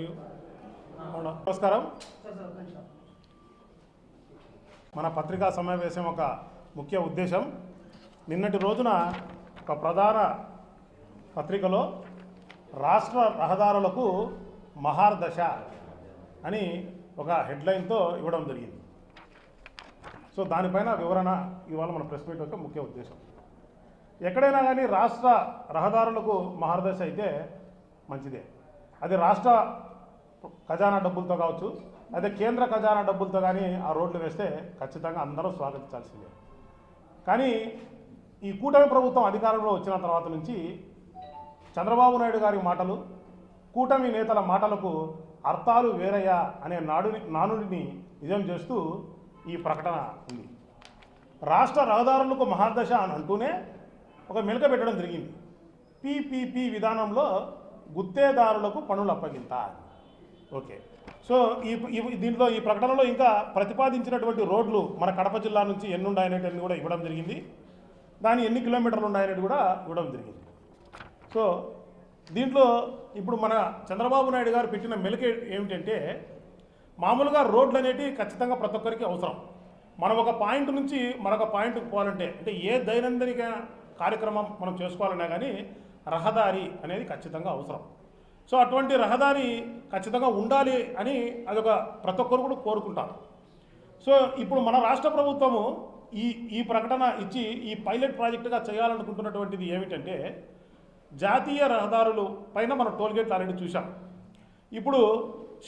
ఎవరు నమస్కారం. మన పత్రికా సమావేశం ఒక ముఖ్య ఉద్దేశం. నిన్నటి రోజున ఒక ప్రధాన పత్రికలో రాష్ట్ర రహదారులకు మహార్దశ అని ఒక హెడ్లైన్తో ఇవ్వడం జరిగింది. సో దానిపైన వివరణ ఇవాళ మన ప్రెస్ మీట్ యొక్క ముఖ్య ఉద్దేశం. ఎక్కడైనా కానీ రాష్ట్ర రహదారులకు మహార్దశ అయితే మంచిదే. అది రాష్ట్ర ఖజానా డబ్బులతో కావచ్చు అదే కేంద్ర ఖజానా డబ్బులతో కానీ ఆ రోడ్లు వేస్తే ఖచ్చితంగా అందరూ స్వాగతించాల్సిందే. కానీ ఈ కూటమి ప్రభుత్వం అధికారంలో వచ్చిన తర్వాత నుంచి చంద్రబాబు నాయుడు గారి మాటలు కూటమి నేతల మాటలకు అర్థాలు వేరయ్యా అనే నాడుని నానుడిని నిజం చేస్తూ ఈ ప్రకటన ఉంది. రాష్ట్ర రహదారులకు మహాదశ అని అంటూనే ఒక మెలక పెట్టడం జరిగింది. పీపీపీ విధానంలో గుత్తేదారులకు పనులు అప్పగింత. ఓకే. సో ఈ దీంట్లో ఈ ప్రకటనలో ఇంకా ప్రతిపాదించినటువంటి రోడ్లు మన కడప జిల్లా నుంచి ఎన్ని ఉన్నాయనేటివన్నీ కూడా ఇవ్వడం జరిగింది. దాని ఎన్ని కిలోమీటర్లు ఉన్నాయనేది కూడా ఇవ్వడం జరిగింది. సో దీంట్లో ఇప్పుడు మన చంద్రబాబు నాయుడు గారు పెట్టిన మెలిక ఏమిటంటే మామూలుగా రోడ్లు అనేటివి ఖచ్చితంగా ప్రతి ఒక్కరికి అవసరం. మనం ఒక పాయింట్ నుంచి మరొక పాయింట్కి పోవాలంటే అంటే ఏ దైనందిక కార్యక్రమం మనం చేసుకోవాలన్నా కానీ రహదారి అనేది ఖచ్చితంగా అవసరం. సో అటువంటి రహదారి ఖచ్చితంగా ఉండాలి అని అదొక ప్రతి ఒక్కరు కూడా కోరుకుంటారు. సో ఇప్పుడు మన రాష్ట్ర ప్రభుత్వము ఈ ఈ ప్రకటన ఇచ్చి ఈ పైలట్ ప్రాజెక్టుగా చేయాలనుకుంటున్నటువంటిది ఏమిటంటే జాతీయ రహదారులు పైన మనం టోల్గేట్లు ఆల్రెడీ చూసాం ఇప్పుడు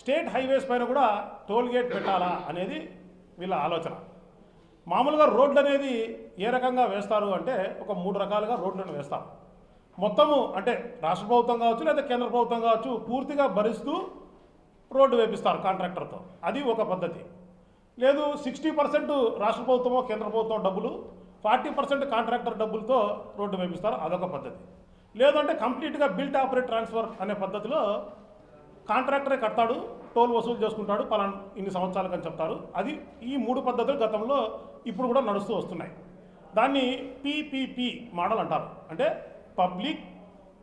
స్టేట్ హైవేస్ పైన కూడా టోల్గేట్ పెట్టాలా అనేది వీళ్ళ ఆలోచన. మామూలుగా రోడ్లు అనేది ఏ రకంగా వేస్తారు అంటే ఒక మూడు రకాలుగా రోడ్లను వేస్తారు. మొత్తము అంటే రాష్ట్ర ప్రభుత్వం కావచ్చు లేదా కేంద్ర ప్రభుత్వం కావచ్చు పూర్తిగా భరిస్తూ రోడ్డు వేపిస్తారు కాంట్రాక్టర్తో. అది ఒక పద్ధతి. లేదు సిక్స్టీ పర్సెంట్ రాష్ట్ర ప్రభుత్వమో కేంద్ర ప్రభుత్వం డబ్బులు ఫార్టీ పర్సెంట్ కాంట్రాక్టర్ డబ్బులతో రోడ్డు వేపిస్తారు అదొక పద్ధతి. లేదంటే కంప్లీట్గా బిల్ట్ ఆపరేట్ ట్రాన్స్ఫర్ అనే పద్ధతిలో కాంట్రాక్టరే కడతాడు టోల్ వసూలు చేసుకుంటాడు పలానా ఇన్ని సంవత్సరాలకు అని చెప్తారు. అది ఈ మూడు పద్ధతులు గతంలో ఇప్పుడు కూడా నడుస్తూ వస్తున్నాయి. దాన్ని పీపీపీ మోడల్ అంటారు. అంటే పబ్లిక్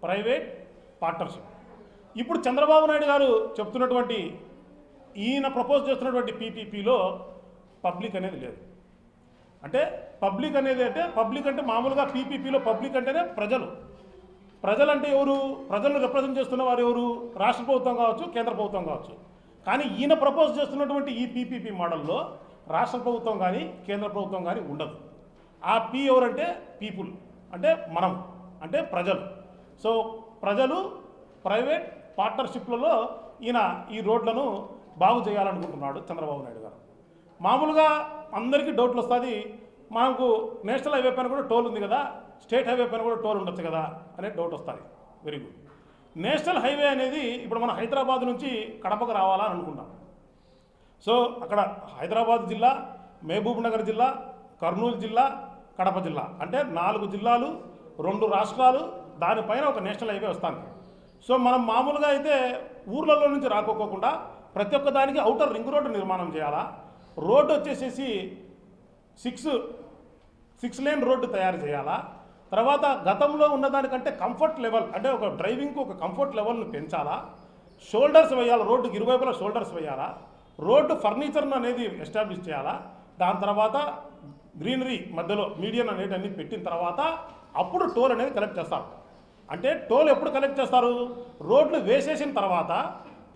ప్రైవేట్ పార్ట్నర్షిప్. ఇప్పుడు చంద్రబాబు నాయుడు గారు చెప్తున్నటువంటి ఈయన ప్రపోజ్ చేస్తున్నటువంటి పీపీపీలో పబ్లిక్ అనేది లేదు. అంటే పబ్లిక్ అనేది అంటే పబ్లిక్ అంటే మామూలుగా పీపీపీలో పబ్లిక్ అంటేనే ప్రజలు. ప్రజలంటే ఎవరు? ప్రజలను రిప్రజెంట్ చేస్తున్న వారు ఎవరు? రాష్ట్ర ప్రభుత్వం కావచ్చు కేంద్ర ప్రభుత్వం కావచ్చు. కానీ ఈయన ప్రపోజ్ చేస్తున్నటువంటి ఈ పీపీపీ మోడల్లో రాష్ట్ర ప్రభుత్వం కానీ కేంద్ర ప్రభుత్వం కానీ ఉండదు. ఆ పీ ఎవరంటే పీపుల్ అంటే మనం అంటే ప్రజలు. సో ప్రజలు ప్రైవేట్ పార్ట్నర్షిప్లలో ఈయన ఈ రోడ్లను బాగు చేయాలనుకుంటున్నాడు చంద్రబాబు నాయుడు గారు. మామూలుగా అందరికీ డౌట్లు వస్తుంది మనకు నేషనల్ హైవే పైన కూడా టోల్ ఉంది కదా స్టేట్ హైవే పైన కూడా టోల్ ఉండొచ్చు కదా అనే డౌట్ వస్తుంది. వెరీ గుడ్ నేషనల్ హైవే అనేది ఇప్పుడు మనం హైదరాబాద్ నుంచి కడపకు రావాలా అని అనుకుంటాం. సో అక్కడ హైదరాబాద్ జిల్లా మహబూబ్ నగర్ జిల్లా కర్నూలు జిల్లా కడప జిల్లా. అంటే నాలుగు జిల్లాలు రెండు రాష్ట్రాలు దానిపైన ఒక నేషనల్ హైవే వస్తుంది. సో మనం మామూలుగా అయితే ఊర్లలో నుంచి రాకోకోకుండా ప్రతి ఒక్క దానికి అవుటర్ రింగ్ రోడ్డు నిర్మాణం చేయాలా? రోడ్డు వచ్చేసేసి సిక్స్ సిక్స్ లేన్ రోడ్డు తయారు చేయాలా? తర్వాత గతంలో ఉన్నదానికంటే కంఫర్ట్ లెవెల్ అంటే ఒక డ్రైవింగ్కు ఒక కంఫర్ట్ లెవెల్ను పెంచాలా? షోల్డర్స్ వేయాలి? రోడ్డుకి ఇరువైపులా షోల్డర్స్ వేయాలా? రోడ్డు ఫర్నిచర్ను అనేది ఎస్టాబ్లిష్ చేయాలా? దాని తర్వాత గ్రీనరీ మధ్యలో మీడియం అనేది అన్ని పెట్టిన తర్వాత అప్పుడు టోల్ అనేది కలెక్ట్ చేస్తారు. అంటే టోల్ ఎప్పుడు కలెక్ట్ చేస్తారు? రోడ్లు వేసేసిన తర్వాత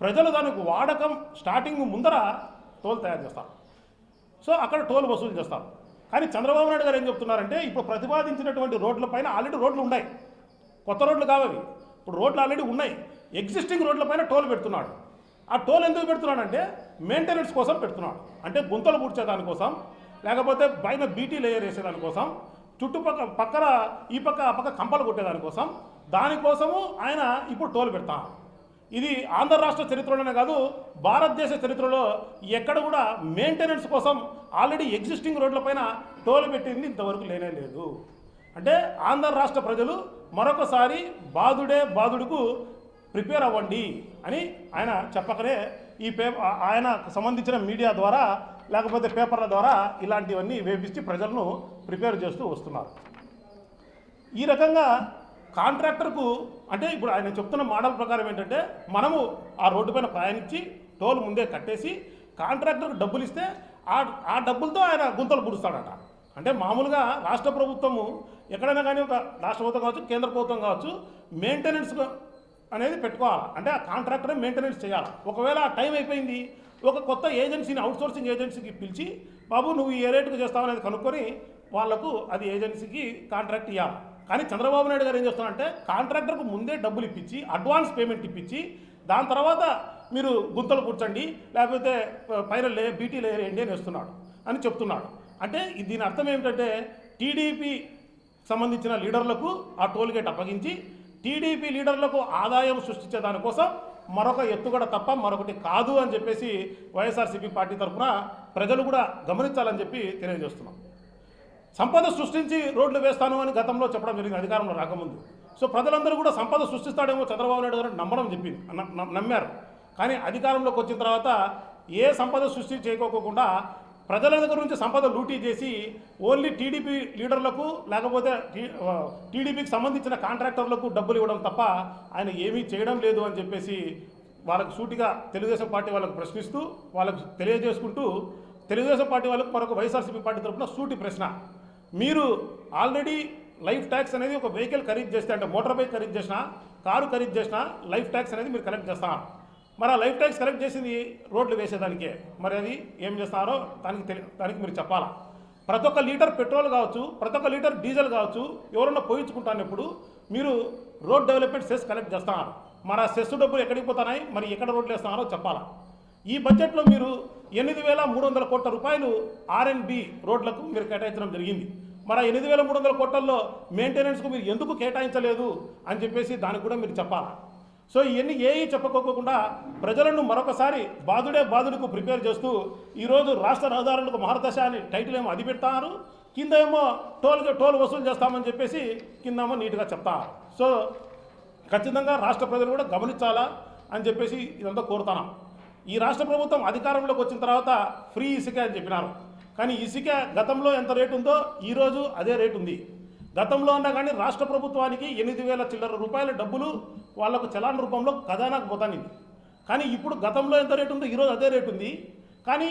ప్రజలు దానికి వాడకం స్టార్టింగ్ ముందర టోల్ తయారు చేస్తారు. సో అక్కడ టోల్ వసూలు చేస్తారు. కానీ చంద్రబాబు నాయుడు గారు ఏం చెప్తున్నారంటే ఇప్పుడు ప్రతిపాదించినటువంటి రోడ్ల పైన ఆల్రెడీ రోడ్లు ఉన్నాయి. కొత్త రోడ్లు కావవి ఇప్పుడు రోడ్లు ఆల్రెడీ ఉన్నాయి. ఎగ్జిస్టింగ్ రోడ్ల పైన టోల్ పెడుతున్నాడు. ఆ టోల్ ఎందుకు పెడుతున్నాడంటే మెయింటెనెన్స్ కోసం పెడుతున్నాడు. అంటే గుంతలు పూడ్చేదానికోసం లేకపోతే పైన బీటీ లేయర్ వేసేదానికోసం చుట్టుపక్క పక్కన ఈ పక్క ఆ పక్క కంపలు కొట్టేదానికోసం దానికోసము ఆయన ఇప్పుడు టోల్ పెడతాం. ఇది ఆంధ్ర రాష్ట్ర చరిత్రలోనే కాదు భారతదేశ చరిత్రలో ఎక్కడ కూడా మెయింటెనెన్స్ కోసం ఆల్రెడీ ఎగ్జిస్టింగ్ రోడ్లపైన టోల్ పెట్టింది ఇంతవరకు లేనే లేదు. అంటే ఆంధ్ర రాష్ట్ర ప్రజలు మరొకసారి బాధుడే బాధుడుకు ప్రిపేర్ అవ్వండి అని ఆయన చెప్పకనే ఈ పే ఆయన సంబంధించిన మీడియా ద్వారా లేకపోతే పేపర్ల ద్వారా ఇలాంటివన్నీ వేపించి ప్రజలను ప్రిపేర్ చేస్తూ వస్తున్నారు. ఈ రకంగా కాంట్రాక్టర్కు అంటే ఇప్పుడు ఆయన చెప్తున్న మోడల్ ప్రకారం ఏంటంటే మనము ఆ రోడ్డు పైన ప్రయాణించి టోల్ ముందే కట్టేసి కాంట్రాక్టర్కు డబ్బులు ఇస్తే ఆ ఆ డబ్బులతో ఆయన గుంతలు పుడుస్తాడట. అంటే మామూలుగా రాష్ట్ర ప్రభుత్వము ఎక్కడైనా కానీ ఒక రాష్ట్ర ప్రభుత్వం కావచ్చు కేంద్ర ప్రభుత్వం కావచ్చు మెయింటెనెన్స్ అనేది పెట్టుకోవాలి. అంటే ఆ కాంట్రాక్టర్ మెయింటెనెన్స్ చేయాలి. ఒకవేళ ఆ టైం అయిపోయింది ఒక కొత్త ఏజెన్సీని అవుట్సోర్సింగ్ ఏజెన్సీకి పిలిచి బాబు నువ్వు ఏ రేటుకు చేస్తావు అనేది కనుక్కొని వాళ్ళకు అది ఏజెన్సీకి కాంట్రాక్ట్ ఇవ్వాలి కానీ చంద్రబాబు నాయుడు గారు ఏం చేస్తున్నారంటే కాంట్రాక్టర్కు ముందే డబ్బులు ఇప్పించి అడ్వాన్స్ పేమెంట్ ఇప్పించి దాని తర్వాత మీరు గుంతలు కూర్చండి లేకపోతే పైన లే బీటీ లేయర్ వేయండి అని వేస్తున్నాడు అని చెప్తున్నాడు. అంటే దీని అర్థం ఏమిటంటే టీడీపీ సంబంధించిన లీడర్లకు ఆ టోల్గేట్ అప్పగించి టీడీపీ లీడర్లకు ఆదాయం సృష్టించే దానికోసం మరొక ఎత్తుగడ తప్ప మరొకటి కాదు అని చెప్పేసి వైఎస్ఆర్సీపీ పార్టీ తరఫున ప్రజలు కూడా గమనించాలని చెప్పి తెలియజేస్తున్నాం. సంపద సృష్టించి రోడ్లు వేస్తాను అని గతంలో చెప్పడం జరిగింది అధికారంలో రాకముందు. సో ప్రజలందరూ కూడా సంపద సృష్టిస్తాడేమో చంద్రబాబు నాయుడు గారు నమ్మడం చెప్పింది నమ్మారు. కానీ అధికారంలోకి వచ్చిన తర్వాత ఏ సంపద సృష్టి చేయకోకుండా ప్రజల దగ్గర నుంచి సంపద లూటీ చేసి ఓన్లీ టీడీపీ లీడర్లకు లేకపోతే టీడీపీకి సంబంధించిన కాంట్రాక్టర్లకు డబ్బులు ఇవ్వడం తప్ప ఆయన ఏమీ చేయడం లేదు అని చెప్పేసి వాళ్ళకు సూటిగా తెలుగుదేశం పార్టీ వాళ్ళకు ప్రశ్నిస్తూ వాళ్ళకు తెలియజేసుకుంటూ తెలుగుదేశం పార్టీ వాళ్ళకు మరొక వైఎస్ఆర్సీపీ పార్టీ తరఫున సూటి ప్రశ్న. మీరు ఆల్రెడీ లైఫ్ ట్యాక్స్ అనేది ఒక వెహికల్ ఖరీదు చేస్తే అంటే మోటార్ బైక్ ఖరీదు చేసినా కారు ఖరీదు చేసినా లైఫ్ ట్యాక్స్ అనేది మీరు కలెక్ట్ చేస్తున్నారు మరి ఆ లైఫ్ ట్యాక్స్ కలెక్ట్ చేసింది రోడ్లు వేసేదానికే. మరి అది ఏం చేస్తున్నారో దానికి తెలి దానికి మీరు చెప్పాలా? ప్రతి ఒక్క లీటర్ పెట్రోల్ కావచ్చు ప్రతి ఒక్క లీటర్ డీజిల్ కావచ్చు ఎవరన్నా పోయించుకుంటానప్పుడు మీరు రోడ్ డెవలప్మెంట్ సెస్ కలెక్ట్ చేస్తున్నారు. మరి ఆ సెస్ డబ్బులు ఎక్కడికి పోతున్నాయి? మరి ఎక్కడ రోడ్లు వేస్తున్నారో చెప్పాలా? ఈ బడ్జెట్లో మీరు ఎనిమిది వేల మూడు వందల కోట్ల రూపాయలు ఆర్ఎన్బి రోడ్లకు మీరు కేటాయించడం జరిగింది. మరి ఆ ఎనిమిది వేల మూడు వందల కోట్లలో మెయింటెనెన్స్కు మీరు ఎందుకు కేటాయించలేదు అని చెప్పేసి దానికి కూడా మీరు చెప్పాలా? సో ఇవన్నీ ఏవి చెప్పుకోకుండా ప్రజలను మరొకసారి బాధుడే బాధుడుకు ప్రిపేర్ చేస్తూ ఈరోజు రాష్ట్ర రహదారులకు మహారదశ అని టైటిల్ ఏమో అది పెడతారు కింద ఏమో టోల్గా టోల్ వసూలు చేస్తామని చెప్పేసి కిందేమో నీట్గా చెప్తారు. సో ఖచ్చితంగా రాష్ట్ర ప్రజలు కూడా గమనించాలా అని చెప్పేసి ఇదంతా కోరుతున్నాం. ఈ రాష్ట్ర ప్రభుత్వం అధికారంలోకి వచ్చిన తర్వాత ఫ్రీ ఇసుక అని చెప్పినారు. కానీ ఇసుక గతంలో ఎంత రేటు ఉందో ఈరోజు అదే రేటు ఉంది. గతంలో ఉన్నా కానీ రాష్ట్ర ప్రభుత్వానికి ఎనిమిది వేల చిల్లర రూపాయల డబ్బులు వాళ్ళకు చలాన్ రూపంలో ఖజానాకు పోతానింది. కానీ ఇప్పుడు గతంలో ఎంత రేటు ఉందో ఈరోజు అదే రేటు ఉంది. కానీ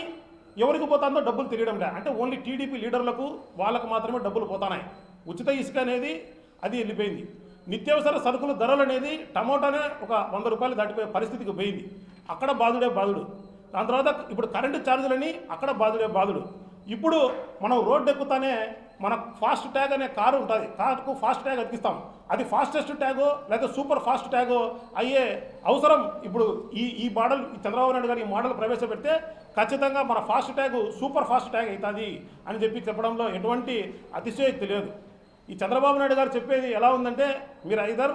ఎవరికి పోతుందో డబ్బులు తెలియడం లే. అంటే ఓన్లీ టీడీపీ లీడర్లకు వాళ్ళకు మాత్రమే డబ్బులు పోతున్నాయి ఉచిత ఇసుక అనేది అది వెళ్ళిపోయింది. నిత్యావసర సరుకుల ధరలు అనేది టమోటానే ఒక వంద రూపాయలు దాటిపోయే పరిస్థితికి పోయింది. అక్కడ బాధుడే బాధుడు. దాని తర్వాత ఇప్పుడు కరెంటు ఛార్జీలని అక్కడ బాధుడే బాధుడు. ఇప్పుడు మనం రోడ్డు ఎక్కుతానే మన ఫాస్ట్ ట్యాగ్ అనే కారు ఉంటుంది. కారుకు ఫాస్ట్ ట్యాగ్ అతికిస్తాం. అది ఫాస్టెస్ట్ ట్యాగో లేదా సూపర్ ఫాస్ట్ ట్యాగో అయ్యే అవసరం ఇప్పుడు ఈ ఈ మోడల్ ఈ చంద్రబాబు నాయుడు గారు ఈ మోడల్ ప్రవేశపెడితే ఖచ్చితంగా మన fast tag super fast tag అవుతుంది అని చెప్పి చెప్పడంలో ఎటువంటి అతిశయోక్తి లేదు. ఈ చంద్రబాబు నాయుడు గారు చెప్పేది ఎలా ఉందంటే మీరు ఐదర్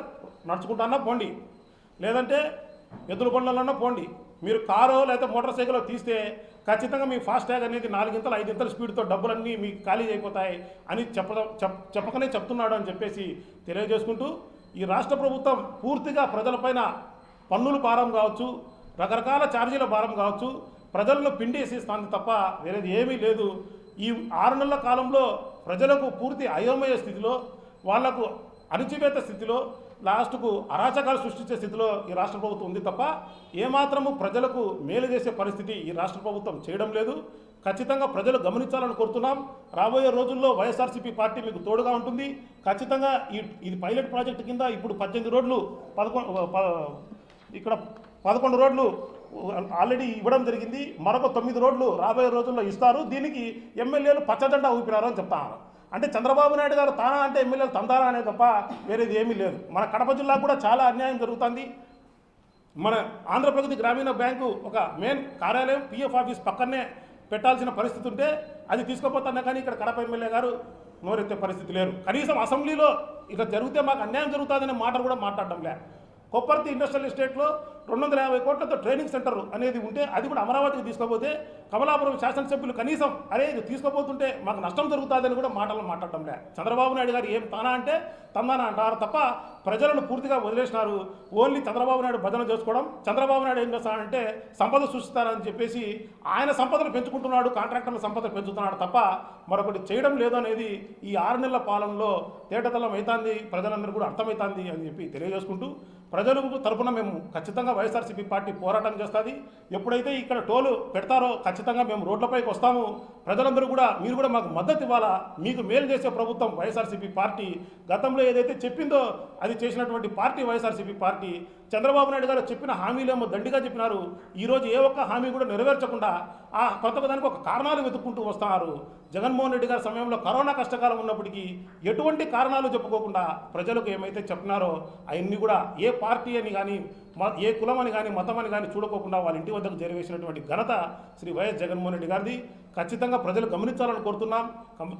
నడుచుకుంటానో పోండి. లేదంటే ఎద్దుల బండ్లన్నా పోండి. మీరు కారో లేదా మోటార్ సైకిల్ తీస్తే ఖచ్చితంగా మీ ఫాస్ట్ ట్యాగ్ అనేది నాలుగింతలు ఐదింతల స్పీడ్తో డబ్బులన్నీ మీకు ఖాళీ అయిపోతాయి అని చెప్ప చెప్పకనే చెప్తున్నాడు అని చెప్పేసి తెలియజేసుకుంటూ ఈ రాష్ట్ర ప్రభుత్వం పూర్తిగా ప్రజలపైన పన్నుల భారం కావచ్చు రకరకాల ఛార్జీల భారం కావచ్చు ప్రజలను పిండేసేస్తుంది తప్ప వేరేది ఏమీ లేదు. ఈ ఆరు నెలల కాలంలో ప్రజలకు పూర్తి అయోమయ స్థితిలో వాళ్ళకు అణిచివేత స్థితిలో లాస్ట్కు అరాచకాలు సృష్టించే స్థితిలో ఈ రాష్ట్ర ప్రభుత్వం ఉంది తప్ప ఏమాత్రము ప్రజలకు మేలు చేసే పరిస్థితి ఈ రాష్ట్ర ప్రభుత్వం చేయడం లేదు. ఖచ్చితంగా ప్రజలు గమనించాలని కోరుతున్నాం. రాబోయే రోజుల్లో వైఎస్ఆర్సీపీ పార్టీ మీకు తోడుగా ఉంటుంది. ఖచ్చితంగా ఈ ఇది పైలట్ ప్రాజెక్టు కింద ఇప్పుడు పద్దెనిమిది రోడ్లు పదకొండు ఇక్కడ పదకొండు రోడ్లు ఆల్రెడీ ఇవ్వడం జరిగింది. మరొక తొమ్మిది రోడ్లు రాబోయే రోజుల్లో ఇస్తారు. దీనికి ఎమ్మెల్యేలు పచ్చజెండా ఊపినారు అని చెప్తాను అంటే చంద్రబాబు నాయుడు గారు తానా అంటే ఎమ్మెల్యేలు తందారా అనే తప్ప వేరేది ఏమీ లేదు. మన కడప జిల్లా కూడా చాలా అన్యాయం జరుగుతుంది. మన ఆంధ్రప్రగతి గ్రామీణ బ్యాంకు ఒక మెయిన్ కార్యాలయం పిఎఫ్ ఆఫీస్ పక్కనే పెట్టాల్సిన పరిస్థితి ఉంటే అది తీసుకుపోతున్నా కానీ ఇక్కడ కడప ఎమ్మెల్యే గారు నోరెత్తే పరిస్థితి లేరు కనీసం అసెంబ్లీలో ఇక్కడ జరిగితే మాకు అన్యాయం జరుగుతుందనే మాటలు కూడా మాట్లాడడం లే. కొప్పర్తి ఇండస్ట్రియల్ ఎస్టేట్లో రెండు వందల యాభై కోట్లతో ట్రైనింగ్ సెంటర్ అనేది ఉంటే అది కూడా అమరావతికి తీసుకోపోతే కమలాపురం శాసనసభ్యులు కనీసం అరే ఇది తీసుకోపోతుంటే మాకు నష్టం జరుగుతుందని కూడా మాటలు మాట్లాడటం లే. చంద్రబాబు నాయుడు గారు ఏం తానా అంటే తందానా అంటారు తప్ప ప్రజలను పూర్తిగా వదిలేసినారు. ఓన్లీ చంద్రబాబు నాయుడు భజన చేసుకోవడం చంద్రబాబు నాయుడు ఏం చేస్తాడంటే సంపద సృష్టిస్తారని చెప్పేసి ఆయన సంపదను పెంచుకుంటున్నాడు కాంట్రాక్టర్ల సంపద పెంచుతున్నాడు తప్ప మరొకటి చేయడం లేదు అనేది ఈ ఆరు నెలల పాలనలో తేటతలం అవుతుంది ప్రజలందరూ కూడా అర్థమవుతుంది అని చెప్పి తెలియజేసుకుంటూ ప్రజలకు తరపున మేము ఖచ్చితంగా వైఎస్ఆర్సీపీ పార్టీ పోరాటం చేస్తుంది. ఎప్పుడైతే ఇక్కడ టోలు పెడతారో ఖచ్చితంగా మేము రోడ్లపైకి వస్తాము. ప్రజలందరూ కూడా మీరు కూడా మాకు మద్దతు ఇవ్వాలా? మీకు మేలు చేసే ప్రభుత్వం వైఎస్ఆర్సీపీ పార్టీ. గతంలో ఏదైతే చెప్పిందో అది చేసినటువంటి పార్టీ వైఎస్ఆర్సీపీ పార్టీ. చంద్రబాబు నాయుడు గారు చెప్పిన హామీలేమో దండిగా చెప్పినారు. ఈరోజు ఏ ఒక్క హామీ కూడా నెరవేర్చకుండా ఆ ప్రతి దానికి ఒక కారణాలు వెతుక్కుంటూ వస్తున్నారు. జగన్మోహన్ రెడ్డి గారి సమయంలో కరోనా కష్టకాలం ఉన్నప్పటికీ ఎటువంటి కారణాలు చెప్పుకోకుండా ప్రజలకు ఏమైతే చెప్పినారో అవన్నీ కూడా ఏ పార్టీ పార్టీ అని కానీ ఏ కులం అని కానీ మతం అని కానీ చూడకోకుండా వాళ్ళ ఇంటి వద్దకు చేరవేసినటువంటి ఘనత శ్రీ వైఎస్ జగన్మోహన్ రెడ్డి గారిది. ఖచ్చితంగా ప్రజలు గమనించాలని కోరుతున్నాం.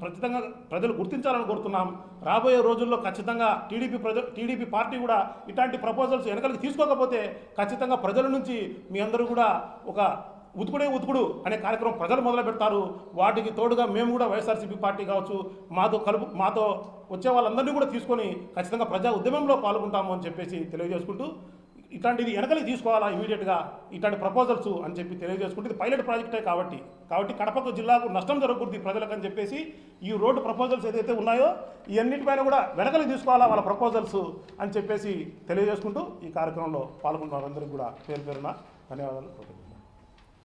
ఖచ్చితంగా ప్రజలు గుర్తించాలని కోరుతున్నాం. రాబోయే రోజుల్లో ఖచ్చితంగా టీడీపీ ప్రజ టీడీపీ పార్టీ కూడా ఇట్లాంటి ప్రపోజల్స్ వెనకలికి తీసుకోకపోతే ఖచ్చితంగా ప్రజల నుంచి మీ అందరూ కూడా ఒక ఉతుకుడే ఉతుకుడు అనే కార్యక్రమం ప్రజలు మొదలు పెడతారు వాటికి తోడుగా మేము కూడా వైఎస్ఆర్సీపీ పార్టీ కావచ్చు మాతో కలుపు మాతో వచ్చే వాళ్ళందరినీ కూడా తీసుకొని ఖచ్చితంగా ప్రజా ఉద్యమంలో పాల్గొంటాము అని చెప్పేసి తెలియజేసుకుంటూ ఇట్లాంటిది వెనకలి తీసుకోవాలా ఇమీడియట్గా ఇట్లాంటి ప్రపోజల్స్ అని చెప్పి తెలియజేసుకుంటే ఇది పైలట్ ప్రాజెక్టే కాబట్టి. కాబట్టి కడపకు జిల్లాకు నష్టం జరగకూడదు ప్రజలకు అని చెప్పేసి ఈ రోడ్డు ప్రపోజల్స్ ఏదైతే ఉన్నాయో ఇవన్నిటిపైన కూడా వెనకలి తీసుకోవాలా వాళ్ళ ప్రపోజల్స్ అని చెప్పేసి తెలియజేసుకుంటూ ఈ కార్యక్రమంలో పాల్గొన్న వారందరికీ కూడా పేరు పేరున ధన్యవాదాలు.